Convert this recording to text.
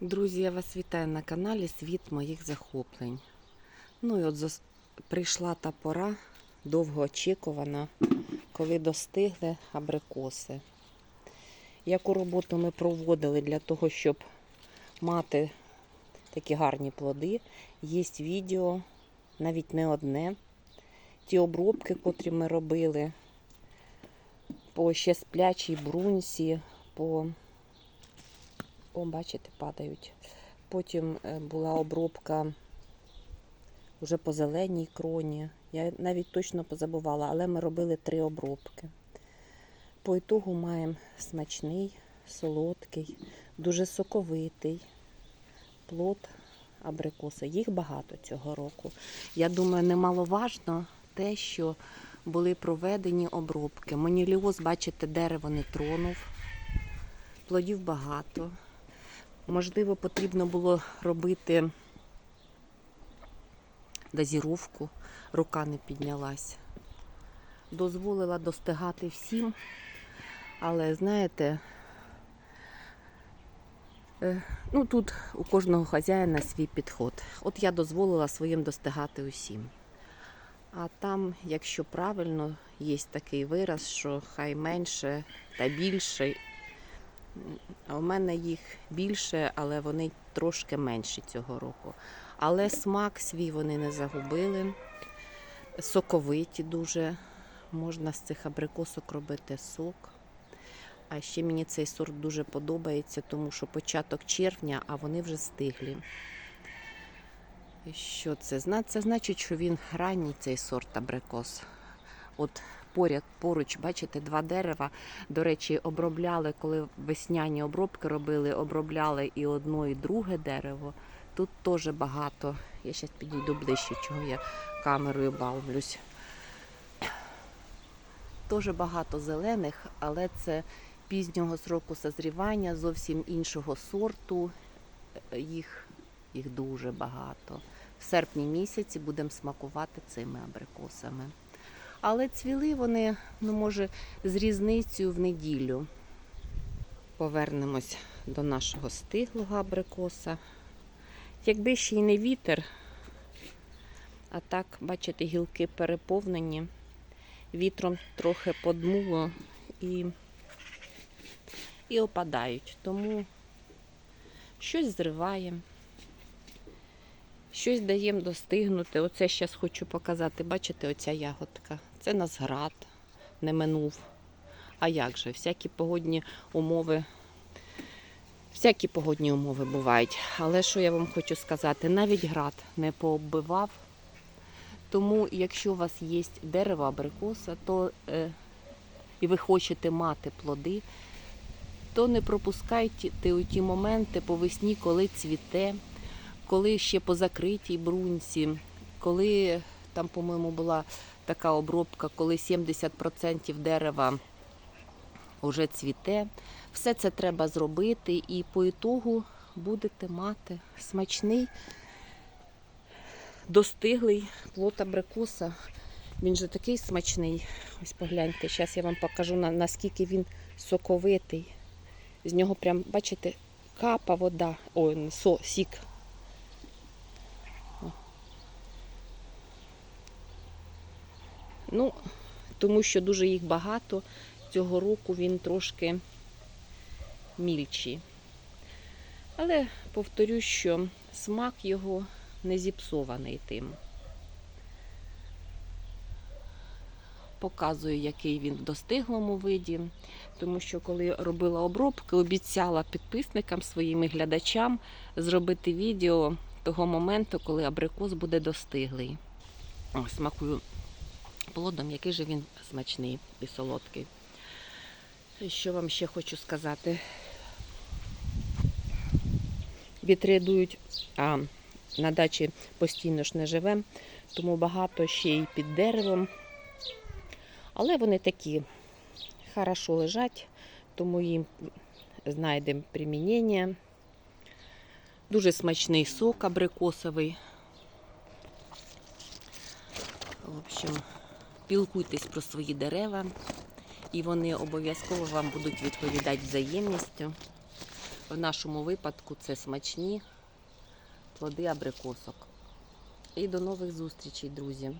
Друзі, я вас вітаю на каналі Світ моїх захоплень. Ну і от зас- прийшла та пора, довго очікувана, коли достигли абрикоси. Яку роботу ми проводили для того, щоб мати такі гарні плоди, є відео, навіть не одне. Ті обробки, котрі ми робили по ще сплячій брунсі, по о, бачите, падають. Потім е, була обробка вже по зеленій кроні. Я навіть точно позабувала, але ми робили три обробки. По ітогу маємо смачний, солодкий, дуже соковитий плод абрикоса. Їх багато цього року. Я думаю, немаловажно те, що були проведені обробки. Моніліоз, бачите, дерево не тронув. Плодів багато. Можливо, потрібно було робити дозіровку, рука не піднялась. Дозволила достигати всім, але знаєте, е, ну тут у кожного хазяїна свій підход. От я дозволила своїм достигати усім. А там, якщо правильно, є такий вираз, що хай менше та більше. У мене їх більше, але вони трошки менші цього року. Але смак свій вони не загубили. Соковиті дуже. Можна з цих абрикосок робити сок. А ще мені цей сорт дуже подобається, тому що початок червня, а вони вже стиглі. Що це? Це значить, що він ранній цей сорт абрикос. От поряд, поруч, бачите, два дерева. До речі, обробляли, коли весняні обробки робили, обробляли і одно, і друге дерево. Тут теж багато. Я зараз підійду ближче, чого я камерою бавлюсь. Теж багато зелених, але це пізнього сроку созрівання, зовсім іншого сорту. Їх, їх дуже багато. В серпні місяці будемо смакувати цими абрикосами. Але цвіли вони, ну, може, з різницею в неділю. Повернемось до нашого стиглого абрикоса. Якби ще й не вітер, а так, бачите, гілки переповнені, вітром трохи подмуло і, і опадають. Тому щось зриваємо. Щось даємо достигнути. Оце зараз хочу показати. Бачите, оця ягодка. Це назград не минув. А як же? Всякі погодні умови. Всякі погодні умови бувають. Але що я вам хочу сказати? Навіть град не пооббивав. Тому, якщо у вас є дерево абрикоса, то е, і ви хочете мати плоди, то не пропускайте ті моменти по весні, коли цвіте коли ще по закритій брунці, коли там, по-моєму, була така обробка, коли 70% дерева вже цвіте. Все це треба зробити, і по ітогу будете мати смачний, достиглий плод абрикоса. Він же такий смачний. Ось погляньте, зараз я вам покажу наскільки він соковитий. З нього прям, бачите, капа вода, ой, сік. Ну, тому що дуже їх багато. Цього року він трошки мільчий. Але повторю, що смак його не зіпсований тим. Показую, який він в достиглому виді, тому що коли робила обробки, обіцяла підписникам своїм і глядачам зробити відео того моменту, коли абрикос буде достиглий. Смакую плодом, який же він смачний і солодкий. Що вам ще хочу сказати? Вітри дують, а на дачі постійно ж не живемо, тому багато ще й під деревом. Але вони такі хорошо лежать, тому їм знайдемо примінення. Дуже смачний сок абрикосовий. В общем, пілкуйтесь про свої дерева, і вони обов'язково вам будуть відповідати взаємністю. в нашому випадку це смачні плоди абрикосок. І до нових зустрічей, друзі!